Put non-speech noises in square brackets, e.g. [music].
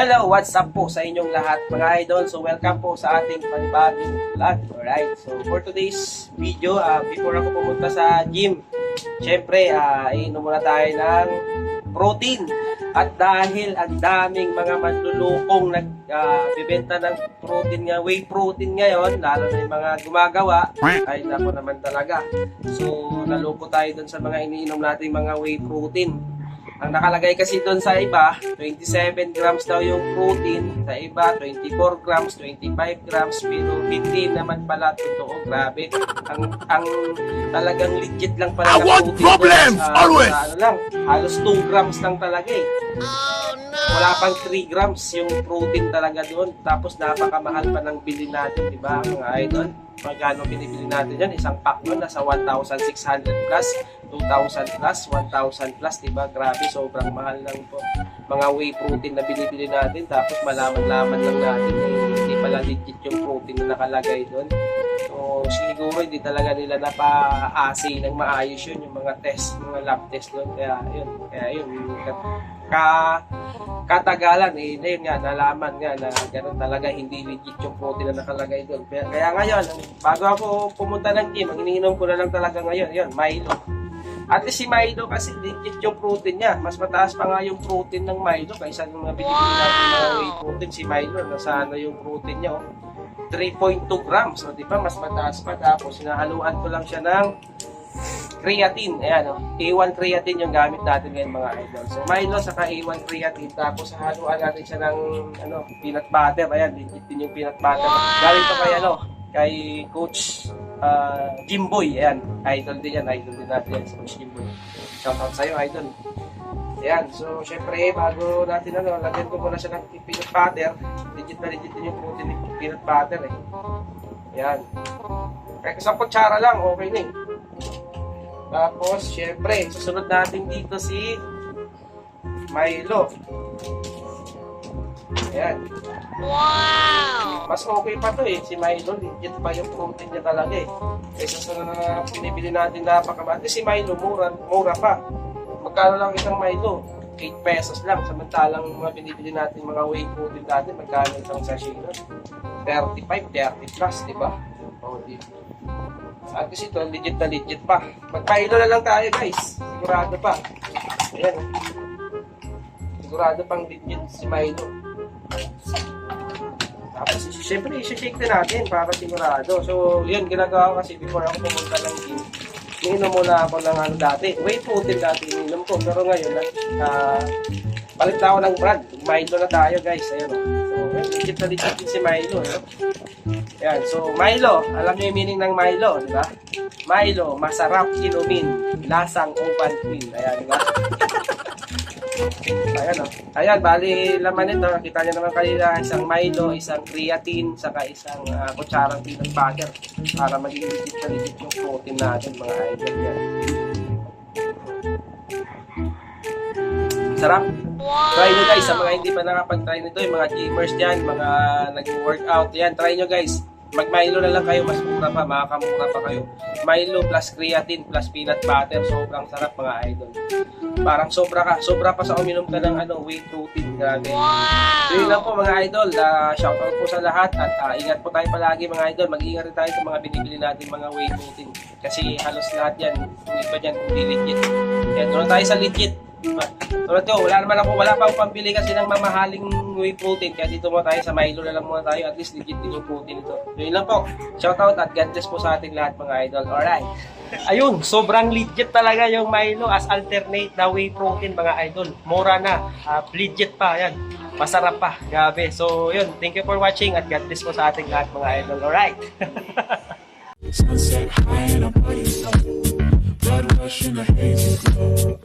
Hello, what's up po sa inyong lahat mga idol? So welcome po sa ating panibagong vlog. Alright, so for today's video, ah, before ako pumunta sa gym, syempre, uh, inom muna tayo ng protein. At dahil ang daming mga manlulukong nagbibenta ng protein nga, whey protein ngayon, lalo na yung mga gumagawa, ay nako naman talaga. So, naloko tayo dun sa mga iniinom nating mga whey protein. Ang nakalagay kasi doon sa iba, 27 grams daw yung protein. Sa iba, 24 grams, 25 grams. Pero hindi naman pala totoo. Grabe. Ang, ang talagang legit lang pala I na want protein problems, doon sa- always. ano lang, halos 2 grams lang talaga eh. Wala pang 3 grams yung protein talaga doon. Tapos napakamahal pa ng bilhin natin, di ba mga idol? Magkano binibili natin yan? Isang pack nun, nasa 1,600 plus, 2,000 plus, 1,000 plus, di ba? Grabe, sobrang mahal lang po. Mga whey protein na binibili natin, tapos malaman-laman lang natin, eh, hindi pala legit yung protein na nakalagay doon. So, siguro hindi talaga nila napa-assay ng maayos yun, yung mga test, mga lab test doon. Kaya, yun, kaya yun, ka, katagalan, eh, na yun nga, nalaman nga na gano'n talaga, hindi legit yung protein na nakalagay doon. Kaya, kaya ngayon, bago ako pumunta ng gym, ang iniinom ko na lang talaga ngayon, yun, Milo. At least si Milo kasi legit yung protein niya. Mas mataas pa nga yung protein ng Milo kaysa nung mga binibili natin mga whey protein. Si Milo, nasa ano yung protein niya, oh. 3.2 grams. O, di ba? Mas mataas pa. Tapos, sinahaluan ko lang siya ng creatine. Ayan, oh. A1 creatine yung gamit natin ngayon mga idol. So, Milo saka A1 creatine. Tapos, haluan natin siya ng ano, peanut butter. Ayan, legit din yung peanut butter. Galing pa kay ano, kay Coach uh, Jimboy. Ayan, idol din yan. Idol din natin yan, si Coach Jimboy. Shoutout sa'yo, idol. Ayan, so syempre bago natin ano, lagyan ko muna siya ng peanut butter. Legit na legit din yung protein ng peanut butter eh. Ayan. Kahit isang kutsara lang, okay na eh. Tapos, syempre, susunod natin dito si Milo. Ayan. Wow! Mas okay pa to eh, si Milo. Legit pa yung protein niya talaga eh. Kaysa sa na pinibili natin napakamahal. Si Milo, mura, mura pa. Magkano lang isang Milo? 8 pesos lang. Samantalang mga binibili natin mga whey protein natin, magkano isang sachet nun? 35, 30 plus, di ba? O, di At least ito, legit na legit pa. Mag-Milo na lang tayo guys. Sigurado pa. Ayan. Sigurado pang legit si Milo. Tapos, siyempre, isi-shake din natin para sigurado. So, yun, ginagawa ko kasi before ako pumunta ng gym. Ininom muna ako ng ano dati. Whey protein dati ininom ko. Pero ngayon, uh, palit na ako ng brand. Milo na tayo, guys. Ayan. So, legit na legit si Milo. No? Ayan, so Milo. Alam niyo yung meaning ng Milo, di ba? Milo, masarap inumin. Lasang open queen. Ayan, di ba? [laughs] Ayan, oh. Ayan, bali laman nito. Nakita niyo naman kanina, isang Milo, isang creatine, saka isang uh, kutsarang peanut butter para maging legit na legit yung protein natin, mga idol yan. Sarap. Try nyo guys, sa mga hindi pa nakapag-try nito, yung mga gamers dyan, mga nag-workout, yan, try nyo guys. Mag-Milo na lang kayo, mas mura pa, makakamura pa kayo. Milo plus creatine plus peanut butter, sobrang sarap mga idol. Parang sobra ka, sobra pa sa uminom ka ng ano, whey protein, grabe. So yun lang po mga idol, uh, shoutout po sa lahat at ah, ingat po tayo palagi mga idol. Mag-ingat rin tayo sa mga binibili natin mga whey protein. Kasi halos lahat yan, kung iba dyan, hindi legit. Yan, doon tayo sa legit. Tulad ko, wala naman ako, wala pa akong pambili kasi ng mamahaling whey protein. Kaya dito muna tayo sa Milo na lang muna tayo. At least legit din yung protein ito. Yun lang po. Shoutout at God bless po sa ating lahat mga idol. Alright. Ayun, sobrang legit talaga yung Milo as alternate na whey protein mga idol. Mura na. Uh, legit pa. Yan. Masarap pa. Grabe. So yun, thank you for watching at God bless po sa ating lahat mga idol. Alright. Sunset high and I'm putting low. Blood rush in a hazy glow.